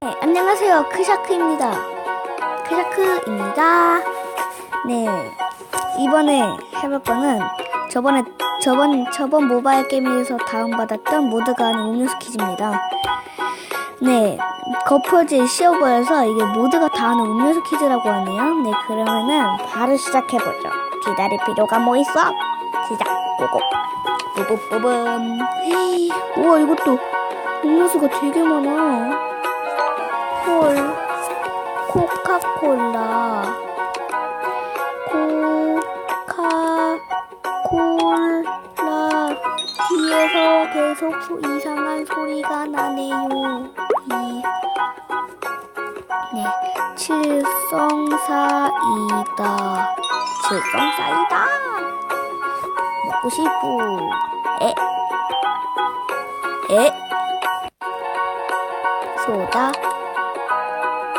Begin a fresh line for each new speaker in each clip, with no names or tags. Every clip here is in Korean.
네, 안녕하세요. 크샤크입니다. 크샤크입니다. 네, 이번에 해볼 거는 저번에 저번 저번 모바일 게임에서 다운받았던 모드가 아닌 음료수 퀴즈입니다. 네, 거푸어지 시어버여서 이게 모드가 다 하는 음료수 퀴즈라고 하네요. 네, 그러면은 바로 시작해보죠. 기다릴 필요가 뭐 있어? 시작, 고고. 뿌뿌뿌붐. 우와, 이것도 음료수가 되게 많아. 콜, 코카콜라, 코카콜라. 뒤에서 계속 소, 이상한 소리가 나네요. 이, 네, 칠성사이다. 칠성사이다. 먹고 싶어. 에, 에. 소다.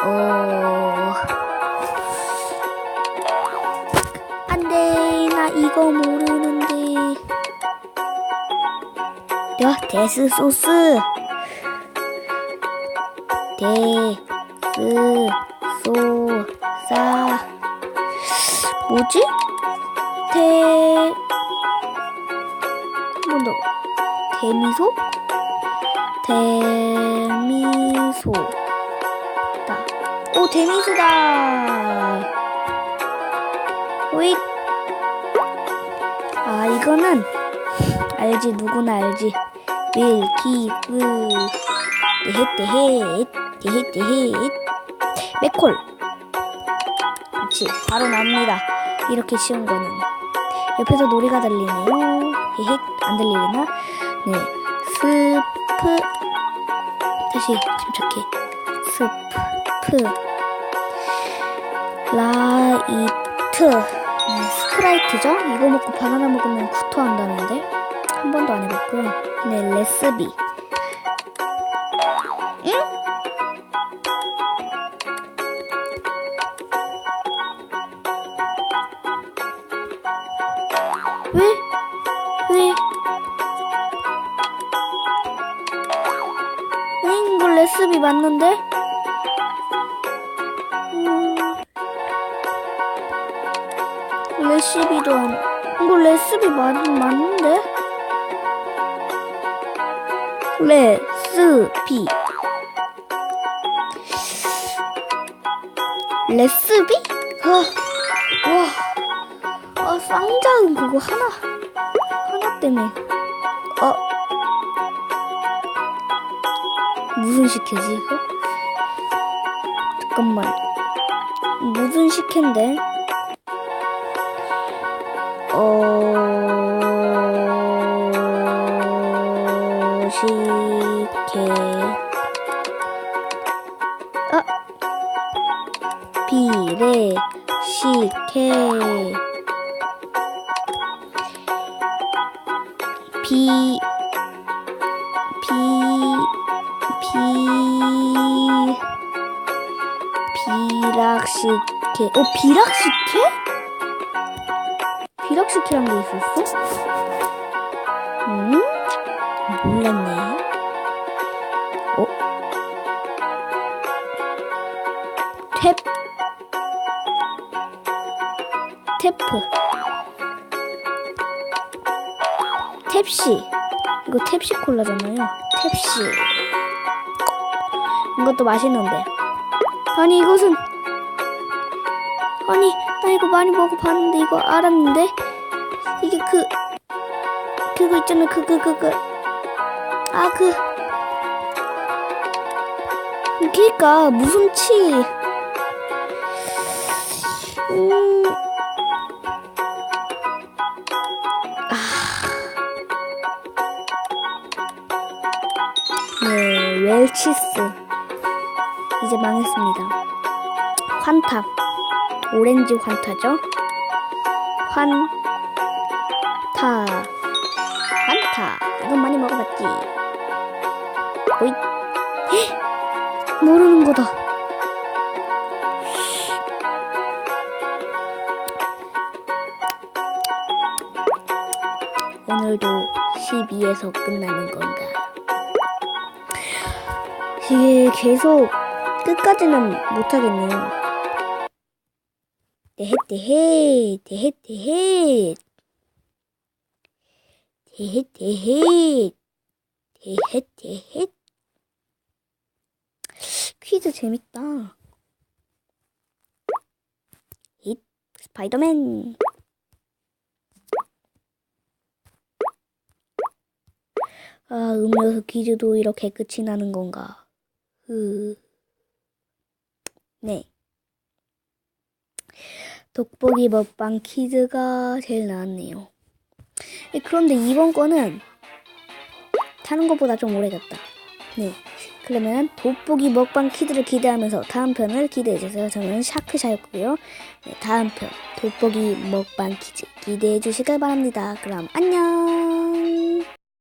어. 안 돼. 나 이거 모르는데. 야, 데스 소스. 데스 소사. 뭐지? 데. 한번 더. 데미소? 데미소. 다. 오, 데미소다. 오익. 아, 이거는 알지, 누구나 알지. 밀키브. 데헷, 데헷. 데헷, 데헷. 맥콜. 그렇지, 바로 나옵니다. 이렇게 쉬운 거는. 옆에서 노래가 들리네요. 헤헷, 안 들리나? 네. 스프. 다시 침착해. 스프. 라이트. 네, 스프라이트죠? 이거 먹고 바나나 먹으면 구토한다는데? 한 번도 안 해봤고요. 네, 레스비. 응? 왜? 왜? 응, 이거 레스비 맞는데? 레시비도 안, 이거 레시비 맞, 맞는데? 레스비. 레스비? 아, 와. 아, 쌍장 그거 하나, 하나 때문에. 어. 무슨 식혜지, 이거? 잠깐만. 무슨 식혜인데? 어... 식혜. 아! 비례, 식혜. 비, 비, 비, 비락식혜. 어, 비락식혜? 비락식혜란 게 있었어? 음? 몰랐네. 어? 탭. 테프. 탭시. 이거 탭시 콜라잖아요. 탭시. 이것도 맛있는데. 아니, 이것은. 아니, 나 이거 많이 먹어봤는데, 이거 알았는데? 이게 그, 그거 있잖아, 그, 그, 그, 그. 아, 그. 그니까, 무슨 치. 음. 네, 웰치스. 이제 망했습니다. 환타. 오렌지 환타죠? 환타. 환타. 이건 많이 먹어봤지. 오이. 헉! 모르는 거다. 오늘도 12에서 끝나는 건가? 이게 계속 끝까지는 못하겠네요. 대헷 대헷 대헷 대헷 대헷 대헷 대헷 대헷 퀴즈 재밌다. 힛 스파이더맨 아 음료수 퀴즈도 이렇게 끝이 나는 건가? 흐. 네. 돋보기 먹방 퀴즈가 제일 나았네요. 예, 그런데 이번 거는 타는 것보다 좀 오래됐다. 네. 그러면 돋보기 먹방 퀴즈를 기대하면서 다음 편을 기대해주세요. 저는 샤크샤였고요. 네, 다음 편 돋보기 먹방 퀴즈 기대해 주시길 바랍니다. 그럼 안녕!